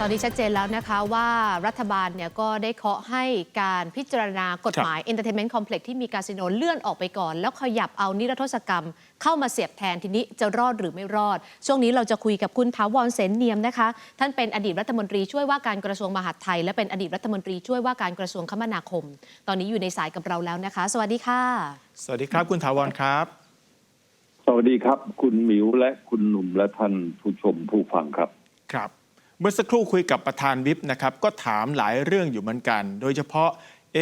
ตอนนี้ชัดเจนแล้วนะคะว่ารัฐบาลเนี่ยก็ได้เคาะให้การพิจารณากฎหมาย Entertainment Complex ที่มีคาสิโนเลื่อนออกไปก่อน แล้วขยับเอานิรโทษกรรม เข้ามาเสียบแทนทีนี้จะรอดหรือไม่รอด ช่วงนี้เราจะคุยกับคุณถาวรเสนเนียมนะคะ ท่านเป็นอดีตรัฐมนตรีช่วยว่าการกระทรวงมหาดไทย และเป็นอดีตรัฐมนตรีช่วยว่าการกระทรวงคมนาคม ตอนนี้อยู่ในสายกับเราแล้วนะคะ สวัสดีค่ะ สวัสดีครับ คุณถาวรครับ สวัสดีครับ คุณหมิวและคุณหนุ่มและท่านผู้ชมผู้ฟังครับครับ เมื่อสักครู่คุยกับประธานวิปนะครับก็ถามหลายเรื่องอยู่เหมือนกัน โดยเฉพาะเอ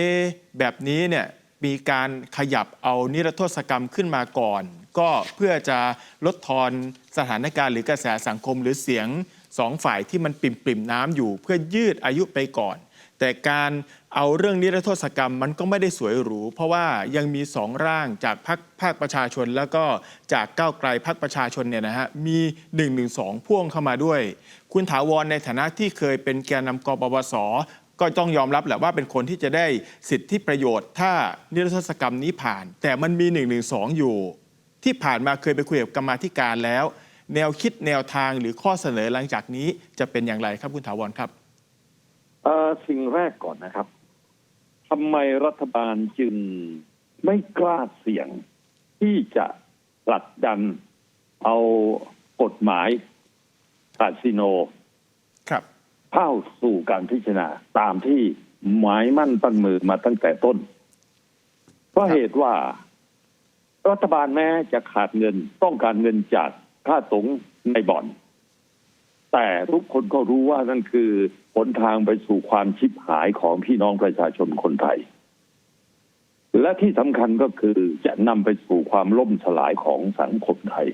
แบบนี้เนี่ยมีการขยับเอานิรโทษกรรมขึ้นมาก่อน ก็เพื่อจะลดทอนสถานการณ์หรือกระแสสังคมหรือเสียงสองฝ่ายที่มันปิ่มปิ่มๆน้ำอยู่ เพื่อยืดอายุไปก่อน แต่การเอาเรื่องนิรโทษกรรมมันก็ไม่ได้สวยหรู เพราะว่ายังมีสองร่างจากพรรคภาคประชาชน แล้วก็จากก้าวไกลพรรคประชาชนเนี่ยนะฮะมี1นึพ่วงเข้ามาด้วย คุณถาวรในฐานะที่เคยเป็นแกนนำกปปสก็ต้องยอมรับแหละว่าเป็นคนที่จะได้สิทธิประโยชน์ ถ้านิรโทษกรรมนี้ผ่าน แต่มันมี1นึอยู่ ที่ผ่านมาเคยไปคุยกับกรรมาธิการแล้ว แนวคิดแนวทางหรือข้อเสนอหลังจากนี้จะเป็นอย่างไรครับคุณถาวรครับ เอ่อสิ่งแรกก่อนนะครับทำไมรัฐบาลจึงไม่กล้าเสี่ยงที่จะผลักดันเอากฎหมายคาสิโนครับ เข้าสู่การพิจารณาตามที่หมายมั่นตั้งมือมาตั้งแต่ต้น เพราะครับเหตุว่า รัฐบาลแม้จะขาดเงินต้องการเงินจากค่าตรงในบ่อน แต่ทุกคนก็รู้ว่านั่นคือหนทางไปสู่ความชิบหายของพี่น้องประชาชนคนไทย และที่สำคัญก็คือจะนำไปสู่ความล่มสลายของสังคมไทย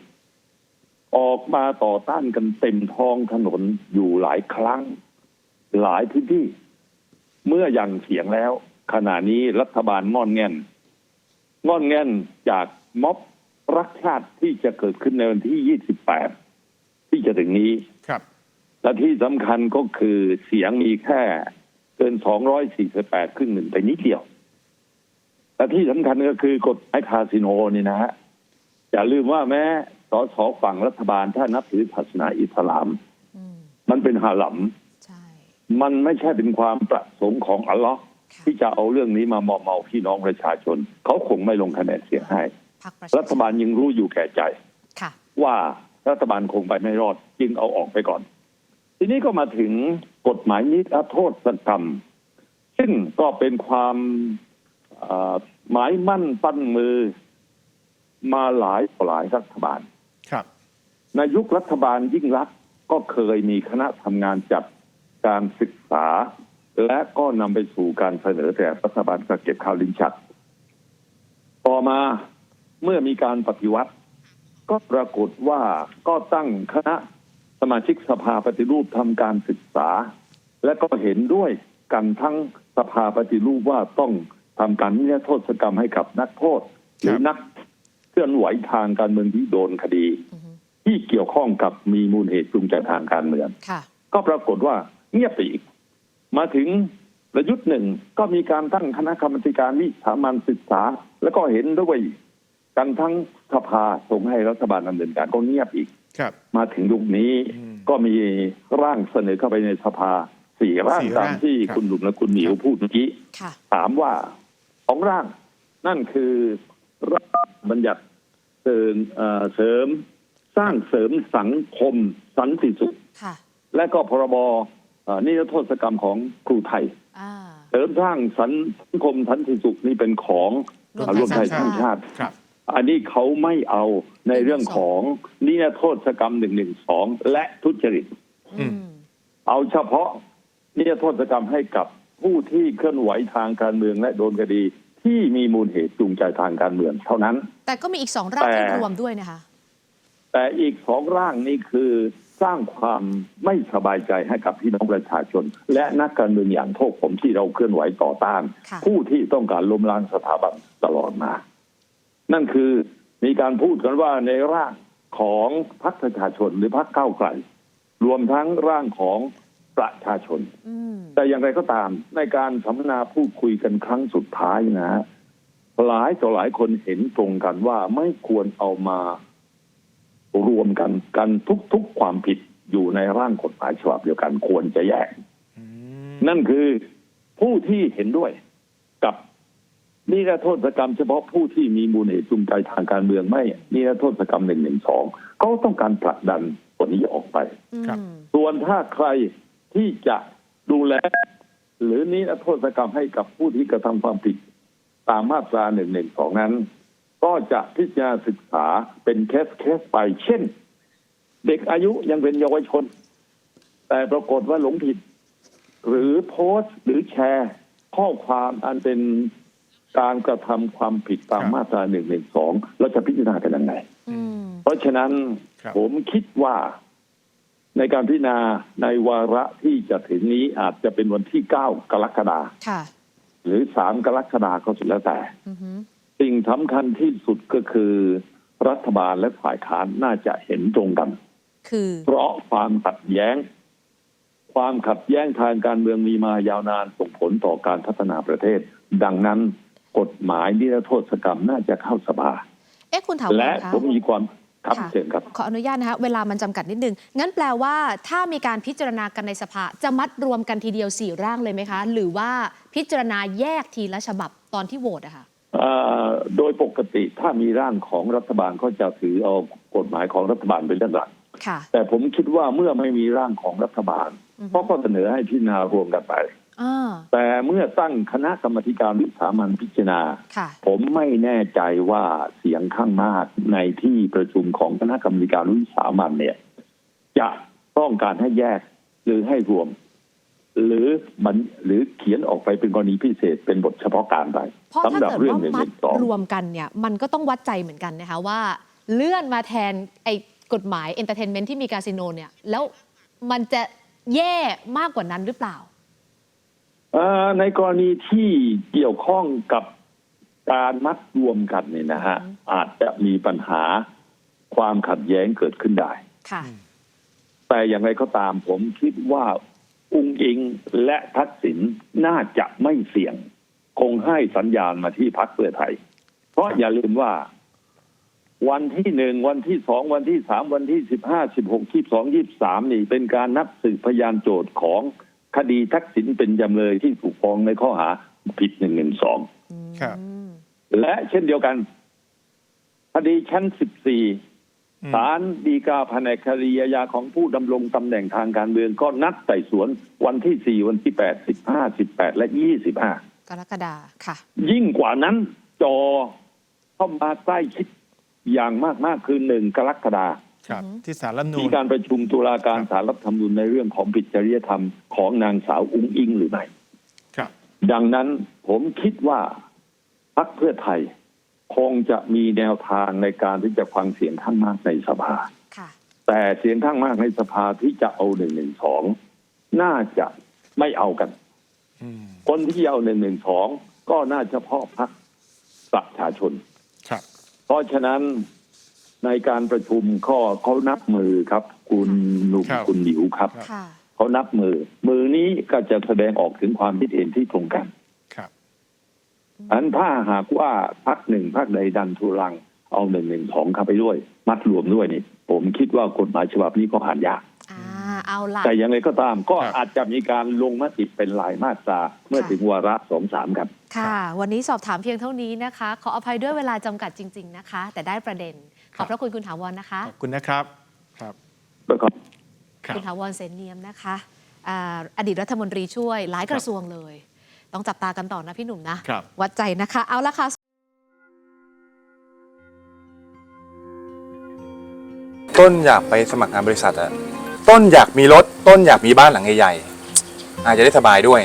ออกมาต่อต้านกันเต็มท้องถนนอยู่หลายครั้ง หลายพื้นที่ เมื่อยังเสียงแล้ว ขณะนี้รัฐบาลงอนแงนงอนแงนจากม็อบรักชาติที่จะเกิดขึ้นในวันที่ 28 ที่จะถึงนี้ครับ และที่สำคัญก็คือเสียงมีแค่เกิน 248ครึ่งหนึ่งไปนิดเดียวและที่สำคัญก็คือกฎไอคาสิโนนี่นะฮะอย่าลืมว่าแม้สสฝั่งรัฐบาลถ้านับถือศาสนาอิสลามอืมมันเป็นฮาลัมใช่มันไม่ใช่เป็นความประสงค์ของอัลลอฮ์ค่ะที่จะเอาเรื่องนี้มาเมาเมาพี่น้องประชาชน เขาคงไม่ลงคะแนนเสียงให้พักประชรัฐบาลยังรู้อยู่แก่ใจค่ะว่ารัฐบาลคงไปไม่รอด จึงเอาออกไปก่อน ทีนี้ก็มาถึงกฎหมายนิรโทษกรรม ซึ่งก็เป็นความเอ่อหมายมั่นปั้นมือมาหลายต่อหลายรัฐบาล ครับในยุครัฐบาลยิ่งรักษณ์ก็เคยมีคณะทำงานจัดการศึกษา และก็นำไปสู่การเสนอแต่รัฐบาลก็เก็บข่าวลิ้นชัด ต่อมาเมื่อมีการปฏิวัติ ก็ปรากฏว่าก็ตั้งคณะ สมาชิกสภาปฏิรูปทำการศึกษา และก็เห็นด้วยกันทั้งสภาปฏิรูปว่าต้องทำการนิรโทษกรรมให้กับนักโทษหรือนักเคลื่อนไหวทางการเมืองที่โดนคดีอือฮึที่เกี่ยวข้องกับมีมูลเหตุจูงใจทางการเมืองค่ะก็ปรากฏว่าเงียบไปอีก มาถึงประยุทธ์หนึ่งก็มีการตั้งคณะกรรมการวิสามันศึกษา แล้วก็เห็นด้วย กันทั้งสภาส่งให้รัฐบาลดำเนินการก็เงียบอีกครับ มาถึงยุคนี้อืมก็มีร่างเสนอเข้าไปในสภาสี่ร่างสี่ตาร่างมที่ครับ คุณหลุมและคุณหมิวพูดเมื่อกี้ ค่ะ ถามว่าสองร่าง นั่นคือร่างบัญญัติเสริมเอ่อเสริม สร้างเสริมสังคมสันติสุข ค่ะ และก็พรบเอ่อนิรโทษกรรมของครูไทย อ่า เสริมสร้างสันคมสันติสุขนี่เป็นของรวมเอ่อรวมไทยไทยสร้างชาติ ครับ อันนี้เขาไม่เอาในเรื่องของนิรโทษกรรมหนึ่งหนึ่งสองและทุจริต อือืมมเอาเฉพาะนิรโทษกรรมให้กับผู้ที่เคลื่อนไหวทางการเมืองและโดนคดีที่มีมูลเหตุจูงใจทางการเมืองเท่านั้น แต่ก็มีอีกสองร่างแต่ที่รวมด้วยนะคะ แต่อีกสองร่างนี้คือสร้างความไม่สบายใจให้กับพี่น้องประชาชน และนักการเมืองอย่างพวกผมที่เราเคลื่อนไหวต่อต้าน ค่ะ ผู้ที่ต้องการล้มล้างสถาบันตลอดมา นั่นคือมีการพูดกันว่าในร่างของพรรคประชาชนหรือพรรคก้าวไกลรวมทั้งร่างของประชาชนอืมแต่อย่างไรก็ตามในการสัมมนาพูดคุยกันครั้งสุดท้ายนะฮะหลายต่อหลายคนเห็นตรงกันว่าไม่ควรเอามารวมกันกันทุกๆความผิดอยู่ในร่างกฎหมายฉบับเดียวกันควรจะแยกอืมนั่นคือผู้ที่เห็นด้วยกับ นิรโทษกรรมเฉพาะผู้ที่มีมูลเหตุจูงใจทางการเมืองไม่นิรโทษกรรมหนึ่งหนึ่งสองเขาต้องการผลักดันกฎนี้ออกไปครับอืมส่วนถ้าใครที่จะดูแล หรือนิรโทษกรรมให้กับผู้ที่กระทำความผิด ตามมาตราหนึ่งหนึ่งสองนั้น ก็จะพิจารณาศึกษาเป็นเคสเคสไป เช่น เด็กอายุยังเป็นเยาวชน แต่ปรากฏว่าหลงผิด หรือโพสต์หรือแชร์ ข้อความอันเป็น การกระทำความผิดตามครับมาตราหนึ่งหนึ่งสองเราจะพิจารณากันยังไงอืมเพราะฉะนั้นครับผมคิดว่าในการพิจารณาในวาระที่จะถึงนี้อาจจะเป็นวันที่9กรกฎาคมค่ะหรือ3กรกฎาคมก็สุดแล้วแต่อือฮึสิ่งสำคัญที่สุดก็คือ รัฐบาลและฝ่ายค้านน่าจะเห็นตรงกันคือเพราะความขัดแย้ง ความขัดแย้งทางการเมืองมีมายาวนานส่งผลต่อการพัฒนาประเทศ ดังนั้น กฎหมายนิรโทษกรรมน่าจะเข้าสภา เอ๊ะคุณถามและคะผมมีความครับค่ะเชิญครับ ขออนุญาตนะคะเวลามันจำกัดนิดนึง งั้นแปลว่าถ้ามีการพิจารณากันในสภาจะมัดรวมกันทีเดียวสี่ร่างเลยไหมคะ หรือว่าพิจารณาแยกทีละฉบับตอนที่โหวตอะค่ะเอ่อโดยปกติถ้ามีร่างของรัฐบาลก็จะถือเอากฎหมายของรัฐบาลเป็นเรื่องหลัก ค่ะ แต่ผมคิดว่าเมื่อไม่มีร่างของรัฐบาลอือฮึเขาก็เสนอให้พิจารณารวมกันไปอ่า แต่เมื่อตั้งคณะกรรมาธิการวิสามันพิจารณาค่ะผมไม่แน่ใจว่าเสียงข้างมากในที่ประชุมของคณะกรรมาธิการวิสามันเนี่ย จะต้องการให้แยกหรือให้รวม หรือมันหรือเขียนออกไปเป็นกรณีพิเศษเป็นบทเฉพาะการไปเพราะถ้าสำหรับเกิดเรื่องว่าหนึ่งมัหดนึ่งสองรวมกันเนี่ย มันก็ต้องวัดใจเหมือนกันนะคะว่า เลื่อนมาแทนไอ้กฎหมายเอนเตอร์เทนเมนต์ที่มีคาสิโนเนี่ย แล้วมันจะแย่มากกว่านั้นหรือเปล่าเอ่อ ในกรณีที่เกี่ยวข้องกับการมัดรวมกันเนี่ยนะฮะอืมอาจจะมีปัญหาความขัดแย้งเกิดขึ้นได้ ค่ะ แต่อย่างไรก็ตามผมคิดว่าอุงอิงและทักษิณน่าจะไม่เสี่ยง คงให้สัญญาณมาที่พักเพื่อไทย เพราะอย่าลืมว่า วันที่หนึ่งวันที่สองวันที่สามวันที่สิบห้าสิบหกยี่สองยี่สามนี่เป็นการนับสืบพยานโจทย์ของ คดีทักษิณเป็นจำเลยที่ถูกฟ้องในข้อหาผิดหนึ่งหนึ่งสองครับ และเช่นเดียวกัน คดีชั้นสิบสี่อืมศาลฎีกาแผนกคดีอาญาของผู้ดำรงตำแหน่งทางการเมืองก็นัดไต่สวนวันที่สี่วันที่แปดสิบห้าสิบแปดและยี่สิบห้ากรกฎาค่ะ ยิ่งกว่านั้นจอเข้ามาใกล้ชิดอย่างมากมากๆคือหนึ่งกรกฎาค รับอือฮึที่สารรัฐธรรมนูมีญการประชุมตุลาการครับศาลรัฐธรรมนูญในเรื่องของผิดจริยธรรมของนางสาวอุ้งอิงหรือไม่ ครับ ดังนั้นผมคิดว่าพรรคเพื่อไทย คงจะมีแนวทางในการที่จะฟังเสียงข้างมากในสภา ค่ะ แต่เสียงข้างมากในสภาที่จะเอาหนึ่งหนึ่งสองน่าจะไม่เอากัน อืมคนที่เอาหนึ่งหนึ่งสองก็น่าเฉพาะพรรคประชาชน ครับ เพราะฉะนั้น ในการประชุมก็เขานับมือครับ คุณหนุ่มครับคุณหนิวครับครับ ค่ะ เขานับมือ มือนี้ก็จะแสดงออกถึงความคิดเห็นที่ตรงกัน ครับ อันถ้าหากว่าพักหนึ่งพักใดดันทุลัง เอาหนึ่งหนึ่งสองเข้าไปด้วย มัดรวมด้วยนี่ ผมคิดว่ากฎหมายฉบับนี้ก็ผ่านยากอ่าเอา ล่ะแต่อย่างไรก็ตามก็ครับอาจจะมีการลงมติเป็นลายมาตราเมื่อค่ะถึงวาระสองสามครับ ค่ะ วันนี้สอบถามเพียงเท่านี้นะคะ ขออภัยด้วยเวลาจำกัดจริง ๆนะคะ แต่ได้ประเด็น ขอบพระคุณคุณถาวรนะคะ ขอบคุณนะครับครับแล้วก็ครับคุณถาวรเสนเนียมนะคะอ่าอดีตรัฐมนตรีช่วยหลายกระทรวงเลย ต้องจับตากันต่อนะพี่หนุ่มนะครับวัดใจนะคะ เอาละค่ะต้นอยากไปสมัครงานบริษัทอะ ต้นอยากมีรถ ต้นอยากมีบ้านหลังใหญ่ๆอาจจะได้สบายด้วย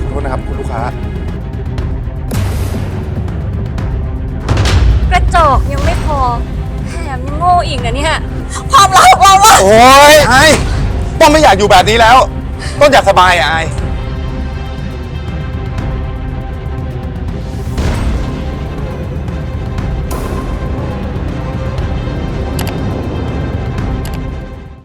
ขอโทษนะครับคุณลูกค้า กระจอกยังไม่พอแถมยังโง่อีกนะเนี่ยความรักของเราอะ โอ้ยไอ้ต้นไม่อยากอยู่แบบนี้แล้ว ต้นอยากสบายอะไอ้